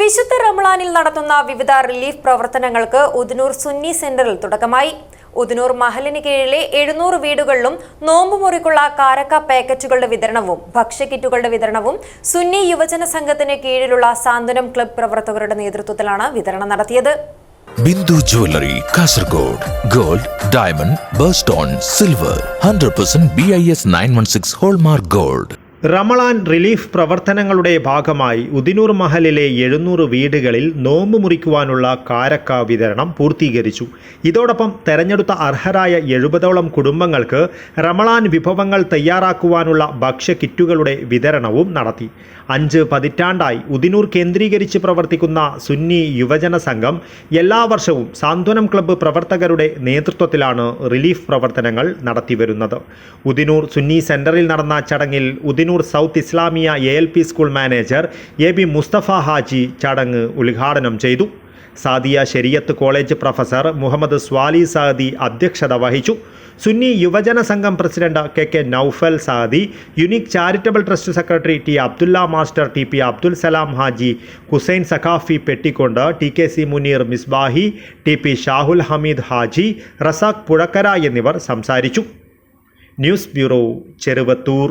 വിശുദ്ധ റംളാനിൽ നടത്തുന്ന വിവിധ റിലീഫ് പ്രവർത്തനങ്ങൾക്ക് ഉദനൂർ സുന്നി സെന്ററിൽ തുടക്കമായി. ഉദനൂർ മഹലിന് കീഴിലെ എഴുന്നൂറ് വീടുകളിലും നോമ്പ് മുറിക്കുള്ള കാരക്ക പാക്കറ്റുകളുടെ വിതരണവും ഭക്ഷ്യക്കിറ്റുകളുടെ വിതരണവും സുന്നി യുവജന സംഘത്തിന് കീഴിലുള്ള സാന്ത്വനം ക്ലബ് പ്രവർത്തകരുടെ നേതൃത്വത്തിലാണ് വിതരണം നടത്തിയത്. Bindu jewellery Kasaragod gold diamond birthstone silver hundred percent B I S nine one six hallmark gold. Ramadan relief പ്രവർത്തനങ്ങളുടെ ഭാഗമായി ഉദിനൂർ മഹലിലെ എഴുന്നൂറ് വീടുകളിൽ നോമ്പ് മുറിക്കുവാനുള്ള കാരക്ക വിതരണം പൂർത്തീകരിച്ചു. ഇതോടൊപ്പം തെരഞ്ഞെടുത്ത അർഹരായ എഴുപതോളം കുടുംബങ്ങൾക്ക് റമളാൻ വിഭവങ്ങൾ തയ്യാറാക്കുവാനുള്ള ഭക്ഷ്യ കിറ്റുകളുടെ വിതരണവും നടത്തി. അഞ്ച് പതിറ്റാണ്ടായി ഉദിനൂർ കേന്ദ്രീകരിച്ച് പ്രവർത്തിക്കുന്ന സുന്നി യുവജന സംഘം എല്ലാ വർഷവും സാന്ത്വനം ക്ലബ്ബ് പ്രവർത്തകരുടെ നേതൃത്വത്തിലാണ് റിലീഫ് പ്രവർത്തനങ്ങൾ നടത്തിവരുന്നത്. ഉദിനൂർ സുന്നി സെന്ററിൽ നടന്ന ചടങ്ങിൽ Udinur south Islamia A L P school manager A B Mustafa Haji ചടങ്ങ് ഉദ്ഘാടനം ചെയ്തു. സാദിയ ശരിയത്ത് കോളേജ് പ്രൊഫസർ മുഹമ്മദ് സ്വാലി സാദി അധ്യക്ഷത വഹിച്ചു. Sunni Yuvajana Sangham president K K Noufal Saadi unique charitable trust secretary T Abdulla master T P Abdul Salam Haji Hussain Saqafi പെട്ടിക്കൊണ്ട് T K C Muneer Misbahi T P Shahul Hameed Haji Razak Puzhakkara എന്നിവർ സംസാരിച്ചു. News bureau Cheruvathur.